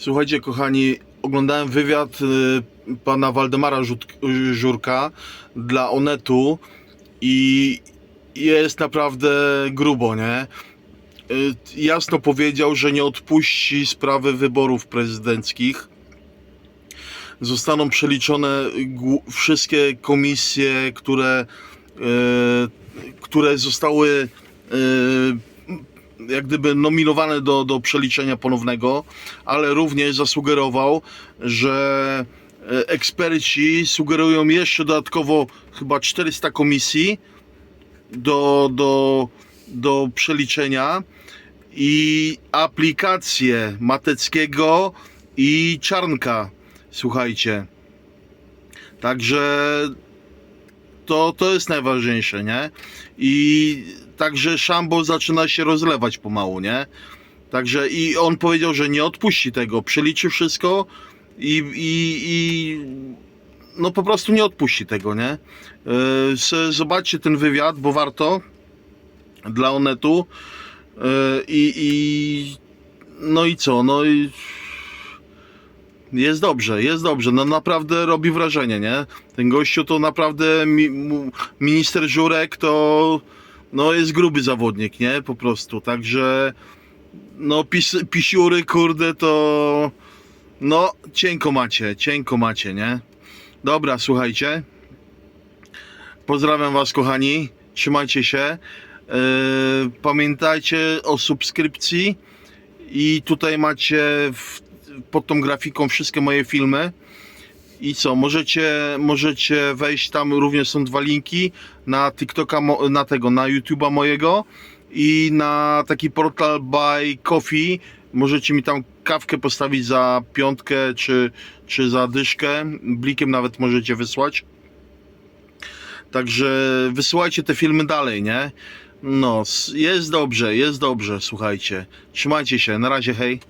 Słuchajcie, kochani, oglądałem wywiad y, pana Waldemara Żurka dla Onetu i jest naprawdę grubo, nie? Y, Jasno powiedział, że nie odpuści sprawy wyborów prezydenckich. Zostaną przeliczone wszystkie komisje, które, y, które zostały jak gdyby nominowane do, do przeliczenia ponownego, ale również zasugerował, że e, eksperci sugerują jeszcze dodatkowo chyba 400 komisji do, do, do przeliczenia i aplikacje Mateckiego i Czarnka. Słuchajcie. Także to, to jest najważniejsze, nie? I także szambo zaczyna się rozlewać pomału, nie? Także i on powiedział, że nie odpuści tego, przeliczy wszystko i, i, i no po prostu nie odpuści tego, nie? Yy, zobaczcie ten wywiad, bo warto dla Onetu yy, i no i co, no i jest dobrze, jest dobrze, no naprawdę robi wrażenie, nie? Ten gościu to naprawdę mi, minister Żurek to no jest gruby zawodnik, nie? Po prostu, także no pis, pisiury, kurde, to no cienko macie, cienko macie, nie? Dobra, słuchajcie. Pozdrawiam was, kochani. Trzymajcie się. Yy, pamiętajcie o subskrypcji i tutaj macie w, pod tą grafiką wszystkie moje filmy. I co, możecie, możecie wejść tam, również są dwa linki na TikToka, na tego, na YouTube'a mojego i na taki portal Buy Coffee. Możecie mi tam kawkę postawić za piątkę czy, czy za dyszkę. Blikiem nawet możecie wysłać. Także wysyłajcie te filmy dalej, nie? No, jest dobrze, jest dobrze, słuchajcie. Trzymajcie się, na razie, hej.